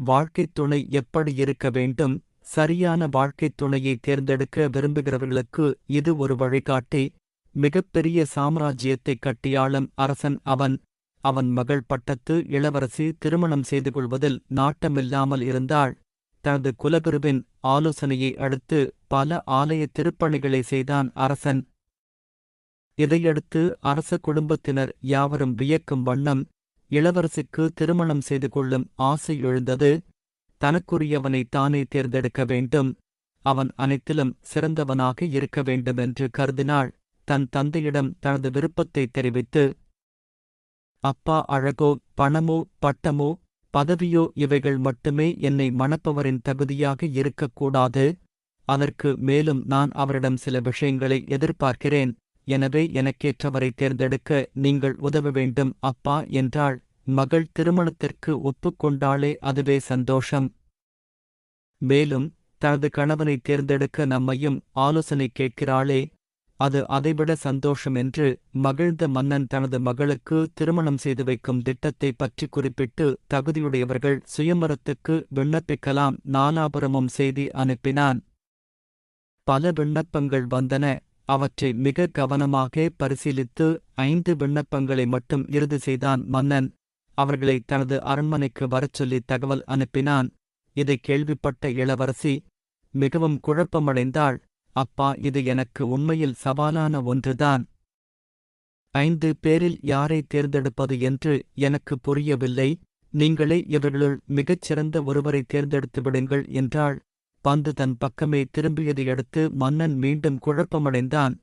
வாழ்க்கைத் துணை எப்படி இருக்க வேண்டும்? சரியான வாழ்க்கைத் துணையை தேர்ந்தெடுக்க விரும்புகிறவர்களுக்கு இது ஒரு வழிகாட்டி. மிகப்பெரிய சாம்ராஜ்யத்தைக் கட்டியாளும் அரசன் அவன். அவன் மகள் பட்டத்து இளவரசி திருமணம் செய்து கொள்வதில் நாட்டமில்லாமல் இருந்தாள். தனது குலகுருவின் ஆலோசனையை அடுத்து பல ஆலய திருப்பணிகளை செய்தான் அரசன். இதையடுத்து அரச குடும்பத்தினர் யாவரும் வியக்கும் வண்ணம் இளவரசிக்கு திருமணம் செய்து கொள்ளும் ஆசை எழுந்தது. தனக்குரியவனை தானே தேர்ந்தெடுக்க வேண்டும். அவன் அனைத்திலும் சிறந்தவனாக இருக்க வேண்டுமென்று கருதினாள். தன் தந்தையிடம் தனது விருப்பத்தை தெரிவித்து அப்பா அழகோ பணமோ பட்டமோ பதவியோ இவைகள் மட்டுமே என்னை மணப்பவரின் தகுதியாக இருக்கக்கூடாது. அதற்கு மேலும் நான் அவரிடம் சில விஷயங்களை எதிர்பார்க்கிறேன். எனவே எனக்கேற்றவரை தேர்ந்தெடுக்க நீங்கள் உதவ வேண்டும். அப்பா என்றாள். மகள் திருமணத்திற்கு ஒப்புக்கொண்டாளே அதுவே சந்தோஷம். மேலும் தனது கணவனை தேர்ந்தெடுக்க நம்மையும் ஆலோசனை கேட்கிறாளே அது அதைவிட சந்தோஷம் என்று மகிழ்ந்த மன்னன் தனது மகளுக்கு திருமணம் செய்து வைக்கும் திட்டத்தை பற்றி குறிப்பிட்டு தகுதியுடையவர்கள் சுயமரத்துக்கு விண்ணப்பிக்கலாம் நாலாபுரமும் செய்தி அனுப்பினான். பல விண்ணப்பங்கள் வந்தன. அவற்றை மிக கவனமாக பரிசீலித்து ஐந்து விண்ணப்பங்களை மட்டும் இறுதி செய்தான் மன்னன். அவர்களை தனது அரண்மனைக்கு வரச் சொல்லி தகவல் அனுப்பினான். இதை கேள்விப்பட்ட இளவரசி மிகவும் குழப்பமடைந்தாள். அப்பா இது எனக்கு உண்மையில் சவாலான ஒன்றுதான். ஐந்து பேரில் யாரை தேர்ந்தெடுப்பது என்று எனக்கு புரியவில்லை. நீங்களே இவர்களுள் மிகச் சிறந்த ஒருவரை தேர்ந்தெடுத்து விடுங்கள் என்றாள். பந்து தன் பக்கமே திரும்பியதையடுத்து மன்னன் மீண்டும் குழப்பமடைந்தான்.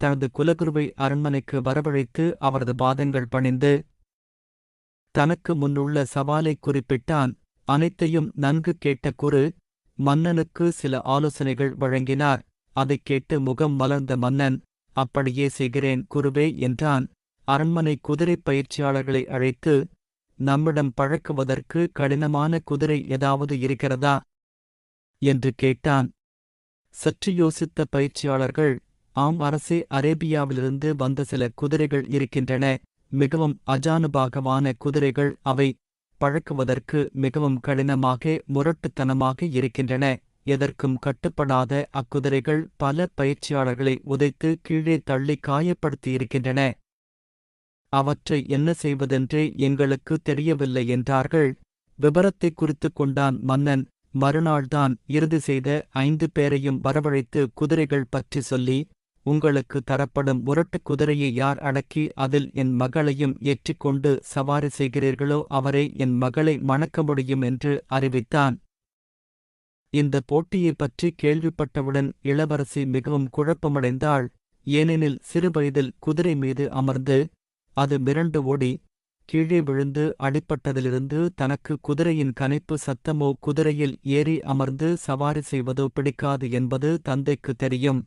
தனது குலகுருவை அரண்மனைக்கு வரவழைத்து அவரது பாதங்கள் பணிந்து தனக்கு முன்னுள்ள சவாலை குறிப்பிட்டான். அனைத்தையும் நன்கு கேட்ட குரு மன்னனுக்கு சில ஆலோசனைகள் வழங்கினார். அதைக் கேட்டு முகம் மலர்ந்த மன்னன் அப்படியே செய்கிறேன் குருவே என்றான். அரண்மனை குதிரை பயிற்சியாளர்களை அழைத்து நம்மிடம் பழக்குவதற்கு கடினமான குதிரை ஏதாவது இருக்கிறதா? என்று கேட்டான். சற்று யோசித்த பயிற்சியாளர்கள் ஆம் அரசே அரேபியாவிலிருந்து வந்த சில குதிரைகள் இருக்கின்றன. மிகவும் அஜானுபாகமான குதிரைகள் அவை. பழக்குவதற்கு மிகவும் கடினமாக முரட்டுத்தனமாக இருக்கின்றன. எதற்கும் கட்டுப்படாத அக்குதிரைகள் பல பயிற்சியாளர்களை உதைத்து கீழே தள்ளி காயப்படுத்தியிருக்கின்றன. அவற்றை என்ன செய்வதென்றே எங்களுக்கு தெரியவில்லை என்றார்கள். விபரத்தை குறித்துக் கொண்டான் மன்னன். மறுநாள்தான் இறுதி செய்த ஐந்து பேரையும் வரவழைத்து குதிரைகள் பற்றி சொல்லி உங்களுக்கு தரப்படும் முரட்டு குதிரையை யார் அடக்கி அதில் என் மகளையும் ஏற்றிக்கொண்டு சவாரி செய்கிறீர்களோ அவரை என் மகளை மணக்க முடியும் என்று அறிவித்தான். இந்த போட்டியைப் பற்றி கேள்விப்பட்டவுடன் இளவரசி மிகவும் குழப்பமடைந்தாள். ஏனெனில் சிறுவயதில் குதிரை மீது அமர்ந்து அது மிரண்டு ஓடி கீழே விழுந்து அடிப்பட்டதிலிருந்து தனக்கு குதிரையின் கனைப்பு சத்தமோ குதிரையில் ஏறி அமர்ந்து சவாரி செய்வதோ பிடிக்காது என்பது தந்தைக்கு தெரியும்.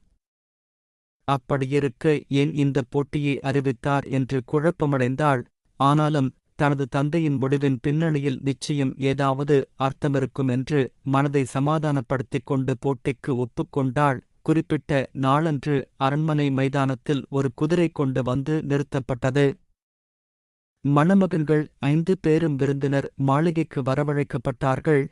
அப்படியிருக்க ஏன் இந்த போட்டியை அறிவித்தார்? என்று குழப்பமடைந்தாள். ஆனாலும் தனது தந்தையின் முடிவின் பின்னணியில் நிச்சயம் ஏதாவது அர்த்தமிருக்கும் என்று மனதை சமாதானப்படுத்திக் கொண்டு போட்டிக்கு ஒப்புக்கொண்டாள் குறிப்பிட்ட நாளன்று அரண்மனை மைதானத்தில் ஒரு குதிரை கொண்டு வந்து நிறுத்தப்பட்டது. மணமகன்கள் ஐந்து பேரும் விருந்தினர் மாளிகைக்கு வரவழைக்கப்பட்டார்கள்.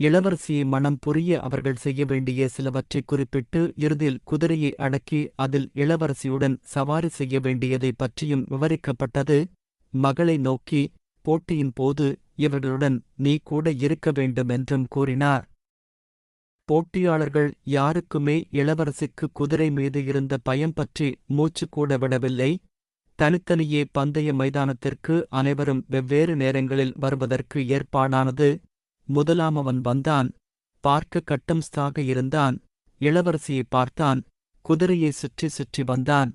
இளவரசியை மனம் புரிய அவர்கள் செய்ய வேண்டிய சிலவற்றை குறிப்பிட்டு இறுதியில் குதிரையை அடக்கி அதில் இளவரசியுடன் சவாரி செய்ய வேண்டியதை பற்றியும் விவரிக்கப்பட்டது. மகளை நோக்கி போட்டியின் போது இவர்களுடன் நீ கூட இருக்க வேண்டுமென்றும் கூறினார். போட்டியாளர்கள் யாருக்குமே இளவரசிக்கு குதிரை மீது இருந்த பயம் பற்றி மூச்சு கூட விடவில்லை. தனித்தனியே பந்தய மைதானத்திற்கு அனைவரும் வெவ்வேறு நேரங்களில் வருவதற்கு ஏற்பாடானது. முதலாம் அவன் வந்தான். பார்க்க கட்டம்ஸ்தாக இருந்தான். இளவரசியை பார்த்தான். குதிரையை சுற்றி சுற்றி வந்தான்.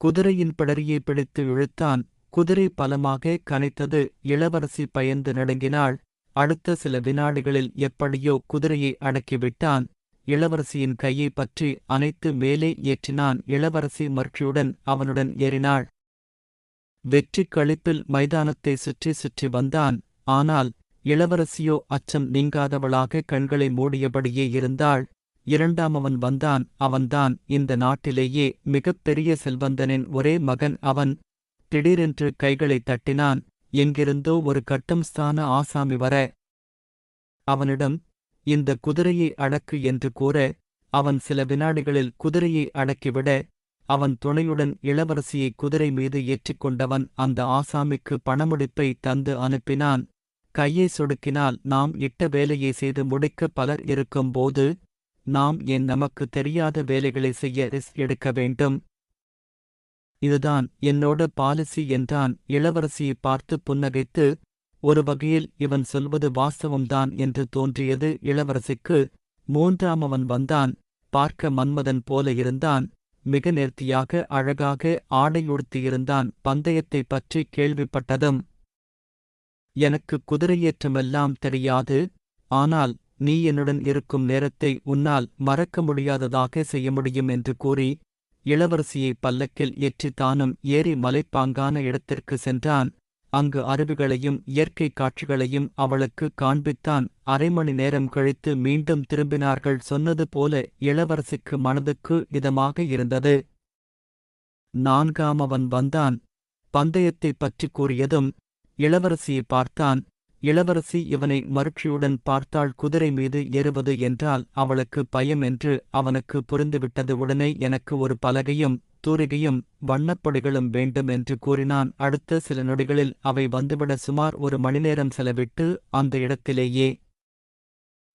குதிரையின் பிடரியை பிடித்து இழுத்தான். குதிரை பலமாக கனைத்தது. இளவரசி பயந்து நடுங்கினாள். அடுத்த சில வினாடிகளில் எப்படியோ குதிரையை அடக்கிவிட்டான். இளவரசியின் கையை பற்றி அனைத்து மேலே ஏற்றினான் இளவரசி மர்ச்சியுடன் அவனுடன் ஏறினாள். வெற்றி களிப்பில் மைதானத்தை சுற்றி சுற்றி வந்தான். ஆனால் இளவரசியோ அச்சம் நீங்காதவளாக கண்களை மூடியபடியே இருந்தாள். இரண்டாம் அவன் வந்தான். அவன்தான் இந்த நாட்டிலேயே மிகப் பெரிய செல்வந்தனின் ஒரே மகன். அவன் திடீரென்று கைகளை தட்டினான். எங்கிருந்தோ ஒரு கட்டம் ஸ்தான ஆசாமி வர அவனிடம் இந்த குதிரையை அடக்கு என்று கூற அவன் சில வினாடிகளில் குதிரையை அடக்கிவிட அவன் துணையுடன் இளவரசியை குதிரை மீது ஏற்றிக்கொண்டவன் அந்த ஆசாமிக்கு பணமுடிப்பை தந்து அனுப்பினான். கையை சொடுக்கினால் நாம் இட்ட வேலையை செய்து முடிக்க பலர் இருக்கும்போது நாம் ஏன் நமக்கு தெரியாத வேலைகளை செய்ய ரிஸ்க் எடுக்க வேண்டும்? இதுதான் என்னோட பாலிசி என்றான் இளவரசியை பார்த்து புன்னகைத்து ஒரு வகையில் இவன் சொல்வது வாஸ்தவம்தான் என்று தோன்றியது. இளவரசிக்கு மூன்றாம் அவன் வந்தான். பார்க்க மன்மதன் போல இருந்தான். மிக நேர்த்தியாக அழகாக ஆடையுடுத்தியிருந்தான் பந்தயத்தை பற்றி கேள்விப்பட்டதும் எனக்கு குதிரையேற்றமெல்லாம் தெரியாது. ஆனால் நீ என்னுடன் இருக்கும் நேரத்தை உன்னால் மறக்க முடியாததாக செய்ய முடியும் என்று கூறி இளவரசியை பல்லக்கில் ஏற்றி தானும் ஏறி மலைப்பாங்கான இடத்திற்கு சென்றான். அங்கு அருவிகளையும் இயற்கை காட்சிகளையும் அவளுக்கு காண்பித்தான். அரை மணி நேரம் கழித்து மீண்டும் திரும்பினார்கள் சொன்னது போல இளவரசிக்கு மனதுக்கு இதமாக இருந்தது. நான்காம் அவன் வந்தான். பந்தயத்தைப் பற்றி கூறியதும் இளவரசியை பார்த்தான். இளவரசி இவனை மருட்சியுடன் பார்த்தாள் குதிரை மீது ஏறுவது என்றால் அவளுக்கு பயம் என்று அவனுக்கு புரிந்துவிட்டது. உடனே எனக்கு ஒரு பலகையும் கஸ்தூரிகையும் வண்ணப்பொடிகளும் வேண்டும் என்று கூறினான். அடுத்த சில நொடிகளில் அவை வந்துவிட சுமார் ஒரு மணிநேரம் செலவிட்டு அந்த இடத்திலேயே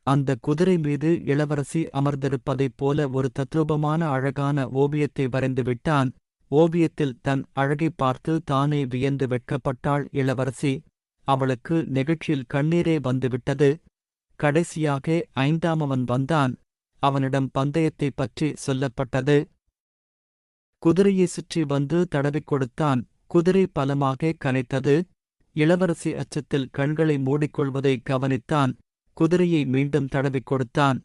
அந்த குதிரை மீது இளவரசி அமர்ந்திருப்பதைப் போல ஒரு தத்ரூபமான அழகான ஓவியத்தை வரைந்து விட்டான். ஓவியத்தில் தன் அழகைப் பார்த்து தானே வியந்து வெட்கப்பட்டாள் இளவரசி. அவளுக்கு நெகிழ்ச்சியில் கண்ணீரே வந்துவிட்டது. கடைசியாக ஐந்தாம் அவன் வந்தான். அவனிடம் பந்தயத்தைப் பற்றி சொல்லப்பட்டது. குதிரையை சுற்றி வந்து தடவிக் கொடுத்தான். குதிரை பலமாக கனைத்தது. இளவரசி அச்சத்தில் கண்களை மூடிக்கொள்வதை கவனித்தான். குதிரையை மீண்டும் தடவிக் கொடுத்தான்.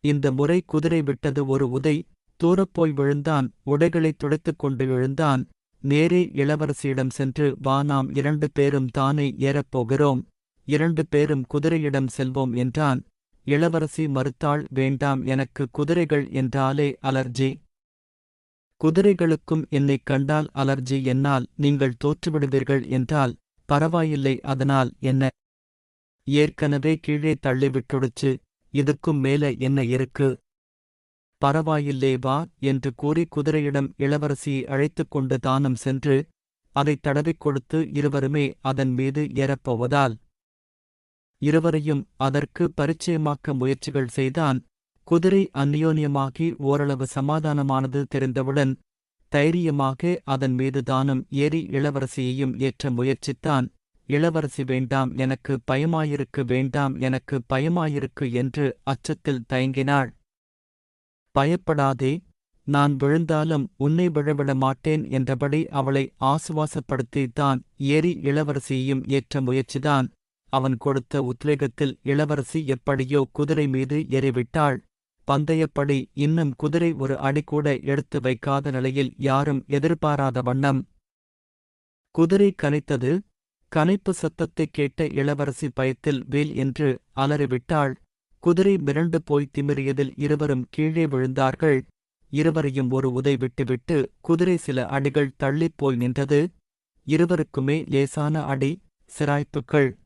இந்த முறை குதிரை விட்டது ஒரு உதை. தூரப்போய் விழுந்தான். உடைகளைத் துடைத்துக் கொண்டு விழுந்தான் நேரே இளவரசியிடம் சென்று வா நாம் இரண்டு பேரும் தானே ஏறப்போகிறோம் இரண்டு பேரும் குதிரையிடம் செல்வோம் என்றான். இளவரசி மறுத்தாள் வேண்டாம் எனக்கு குதிரைகள் என்றாலே அலர்ஜி. குதிரைகளுக்கும் என்னைக் கண்டால் அலர்ஜி என்னால் நீங்கள் தோற்றுவிடுவீர்கள் என்றால் பரவாயில்லை அதனால் என்ன? ஏற்கனவே கீழே தள்ளிவிட்டுடுச்சு இதுக்கும் மேல என்ன இருக்கு? பரவாயில்லே வா என்று கூறி குதிரையிடம் இளவரசியை அழைத்துக் கொண்டு தானம் சென்று அதைத் தடவிக் கொடுத்து இருவருமே அதன் மீது ஏறப்போவதால் இருவரையும் அதற்கு பரிச்சயமாக்க முயற்சிகள் செய்தான் குதிரை அந்நியோன்யமாகி ஓரளவு சமாதானமானது தெரிந்தவுடன் தைரியமாக அதன் மீது தானும் ஏறி இளவரசியையும் ஏற்ற முயற்சித்தான். இளவரசி வேண்டாம் எனக்கு பயமாயிருக்கு வேண்டாம் எனக்கு பயமாயிருக்கு என்று அச்சத்தில் தயங்கினாள். பயப்படாதே நான் விழுந்தாலும் உன்னை விழவிட மாட்டேன் என்றபடி அவளை ஆசுவாசப்படுத்தி தான் ஏறி இளவரசியையும் ஏற்ற முயற்சிதான். அவன் கொடுத்த உத்வேகத்தில் இளவரசி எப்படியோ குதிரை மீது ஏறிவிட்டாள். பந்தயப்படி இன்னும் குதிரை ஒரு அடிக்கூட எடுத்து வைக்காத நிலையில் யாரும் எதிர்பாராத வண்ணம். குதிரை கனைத்தது கனைப்பு சத்தத்தைக் கேட்ட இளவரசி பயத்தில் வேல் என்று அலறிவிட்டாள். குதிரை மிரண்டு போய் திமிரியதில் இருவரும் கீழே விழுந்தார்கள். இருவரையும் ஒரு உதை விட்டுவிட்டு குதிரை சில அடிகள் தள்ளிப் போய் நின்றது. இருவருக்குமே லேசான அடி சிராய்ப்புகள்.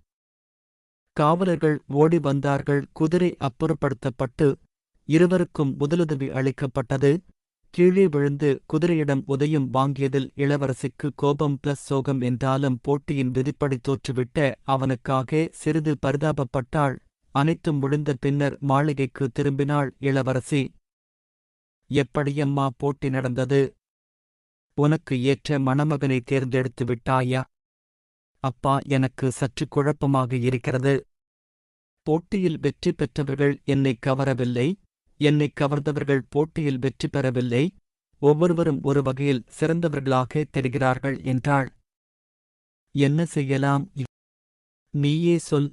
காவலர்கள் ஓடி வந்தார்கள். குதிரை அப்புறப்படுத்தப்பட்டு இருவருக்கும் முதலுதவி அளிக்கப்பட்டது. கீழே விழுந்து குதிரையிடம் உதயம் வாங்கியதில் இளவரசிக்கு கோபம் பிளஸ் சோகம் என்றாலும் போட்டியின் விதிப்படி தோற்றுவிட்ட அவனுக்காக சிறிது பரிதாபப்பட்டாள். அனைத்தும் முடிந்த பின்னர் மாளிகைக்கு திரும்பினாள் இளவரசி. எப்படியம்மா போட்டி நடந்தது? உனக்கு ஏற்ற மணமகனை தேர்ந்தெடுத்து விட்டாயா? அப்பா எனக்கு சற்று குழப்பமாக இருக்கிறது. போட்டியில் வெற்றி பெற்றவர்கள் என்னை கவரவில்லை. என்னை கவர்ந்தவர்கள் போட்டியில் வெற்றி பெறவில்லை. ஒவ்வொருவரும் ஒரு வகையில் சிறந்தவர்களாக தெரிகிறார்கள் என்றாள். என்ன செய்யலாம்? நீயே சொல்.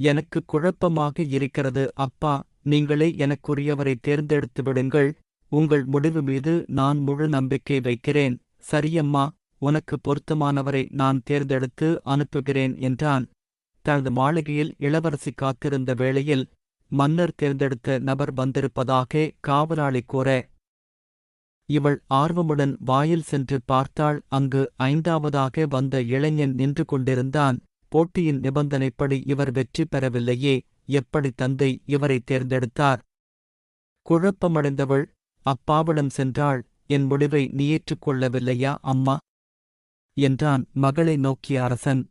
எனக்கு குழப்பமாக இருக்கிறது. அப்பா நீங்களே எனக்குரியவரை தேர்ந்தெடுத்து விடுங்கள். உங்கள் முடிவு மீது நான் முழு நம்பிக்கை வைக்கிறேன். சரியம்மா உனக்கு பொருத்தமானவரை நான் தேர்ந்தெடுத்து அனுப்புகிறேன் என்றான். தனது மாளிகையில் இளவரசி காத்திருந்த வேளையில் மன்னர் தேர்ந்தெடுத்த நபர் வந்திருப்பதாக காவலாளி கூற இவள் ஆர்வமுடன் வாயில் சென்று பார்த்தாள். அங்கு ஐந்தாவதாக வந்த இளைஞன் நின்று கொண்டிருந்தான். போட்டியின் நிபந்தனைப்படி இவர் வெற்றி பெறவில்லையே எப்படி தந்தை இவரை தேர்ந்தெடுத்தார்? குழப்பமடைந்தவள் அப்பாவிடம் சென்றாள். என் முடிவை நீ ஏற்றுக்கொள்ளவில்லையா அம்மா? என்றான் மகளை நோக்கிய அரசன்.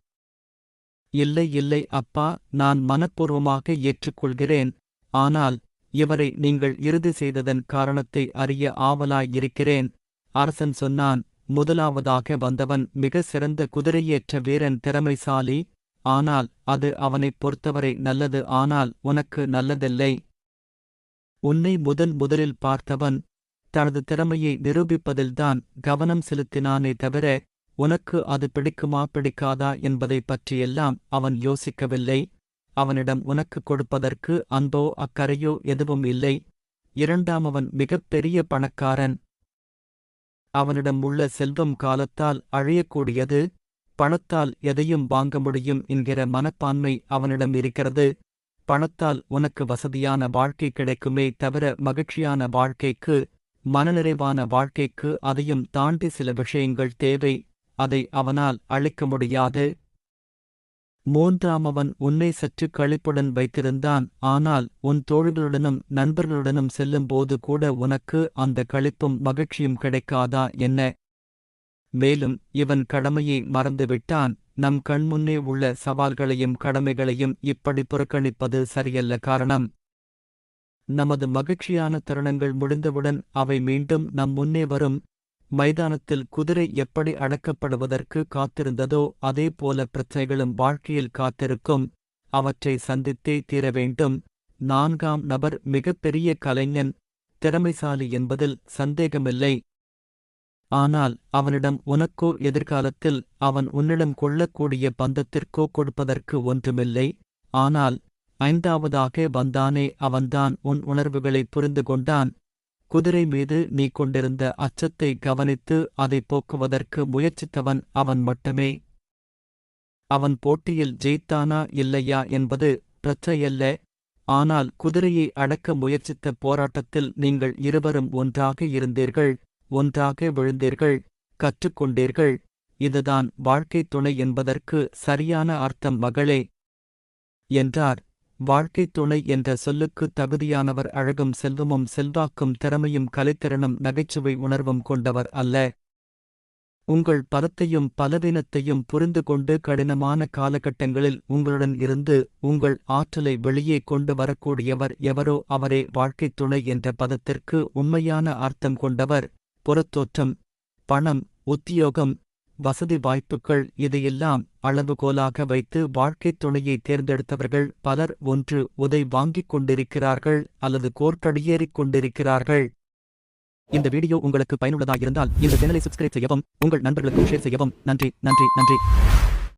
இல்லை இல்லை அப்பா நான் மனப்பூர்வமாக ஏற்றுக்கொள்கிறேன். ஆனால் இவரை நீங்கள் இறுதி செய்ததன் காரணத்தை அறிய ஆவலாயிருக்கிறேன். அரசன் சொன்னான் முதலாவதாக வந்தவன் மிக சிறந்த குதிரையேற்ற வீரன் திறமைசாலி. ஆனால் அது அவனைப் பொறுத்தவரை நல்லது ஆனால் உனக்கு நல்லதில்லை. உன்னை முதல் முதலில் பார்த்தவன் தனது திறமையை நிரூபிப்பதில்தான் கவனம் செலுத்தினானே தவிர உனக்கு அது பிடிக்குமா பிடிக்காதா என்பதைப் பற்றியெல்லாம் அவன் யோசிக்கவில்லை. அவனிடம் உனக்கு கொடுப்பதற்கு அன்போ அக்கறையோ எதுவும் இல்லை. இரண்டாம் அவன் மிகப்பெரிய பணக்காரன். அவனிடம் உள்ள செல்வம் காலத்தால் அழியக்கூடியது. பணத்தால் எதையும் வாங்க முடியும் என்கிற மனப்பான்மை அவனிடம் இருக்கிறது. பணத்தால் உனக்கு வசதியான வாழ்க்கை கிடைக்குமே தவிர மகிழ்ச்சியான வாழ்க்கைக்கு மனநிறைவான வாழ்க்கைக்கு அதையும் தாண்டி சில விஷயங்கள் தேவை. அதை அவனால் அழிக்க முடியாது. மூன்றாம் அவன் உன்னை சற்று கழிப்புடன் வைத்திருந்தான். ஆனால் உன் தோழிகளுடனும் நண்பர்களுடனும் செல்லும்போது கூட உனக்கு அந்த களிப்பும் மகிழ்ச்சியும் கிடைக்காதா என்ன? மேலும் இவன் கடமையை மறந்துவிட்டான். நம் கண்முன்னே உள்ள சவால்களையும் கடமைகளையும் இப்படி புறக்கணிப்பது சரியல்ல காரணம். நமது மகிழ்ச்சியான தருணங்கள் முடிந்தவுடன் அவை மீண்டும் நம் முன்னே வரும். மைதானத்தில் குதிரை எப்படி அடக்கப்படுவதற்கு காத்திருந்ததோ அதே போல பிரச்சனைகளும் வாழ்க்கையில் காத்திருக்கும். அவற்றை சந்தித்தே தீர வேண்டும். நான்காம் நபர் மிகப்பெரிய கலைஞன். திறமைசாலி என்பதில் சந்தேகமில்லை. ஆனால் அவனிடம் உனக்கோ எதிர்காலத்தில் அவன் உன்னிடம் கொள்ளக்கூடிய பந்தத்திற்கோ கொடுப்பதற்கு ஒன்றுமில்லை. ஆனால் ஐந்தாவதாக வந்தானே அவன்தான் உன் உணர்வுகளை புரிந்து கொண்டான். குதிரை மீது நீ கொண்டிருந்த அச்சத்தை கவனித்து அதை போக்குவதற்கு முயற்சித்தவன் அவன் மட்டுமே. அவன் போட்டியில் ஜெயித்தானா இல்லையா என்பது பிரச்சையல்ல. ஆனால் குதிரையை அடக்க முயற்சித்த போராட்டத்தில் நீங்கள் இருவரும் ஒன்றாக இருந்தீர்கள் ஒன்றாக விழுந்தீர்கள் கற்றுக்கொண்டீர்கள். இதுதான் வாழ்க்கைத் துணை என்பதற்கு சரியான அர்த்தம் மகளே என்றார். வாழ்க்கைத் துணை என்ற சொல்லுக்கு தகுதியானவர் அழகும் செல்வமும் செல்வாக்கும் திறமையும் கலைத்திறனும் நகைச்சுவை உணர்வும் கொண்டவர் அல்ல. உங்கள் பலத்தையும் பலவீனத்தையும் புரிந்து கொண்டு கடினமான காலகட்டங்களில் உங்களுடன் இருந்து உங்கள் ஆற்றலை வெளியே கொண்டு வரக்கூடியவர் எவரோ அவரே வாழ்க்கைத் துணை என்ற பதத்திற்கு உண்மையான அர்த்தம் கொண்டவர். புறத்தோற்றம் பணம் உத்தியோகம் வசதி வாய்ப்புகள் இதையெல்லாம் அளவுகோலாக வைத்து வாழ்க்கைத் துணையை தேர்ந்தெடுத்தவர்கள் பலர் ஒன்று உதை வாங்கிக் கொண்டிருக்கிறார்கள் அல்லது கோர்க்கடியேறிக் கொண்டிருக்கிறார்கள். இந்த வீடியோ உங்களுக்கு பயனுள்ளதாக இருந்தால் இந்த சேனலை சப்ஸ்கிரைப் செய்யவும் உங்கள் நண்பர்களுக்கு ஷேர் செய்யவும். நன்றி நன்றி நன்றி.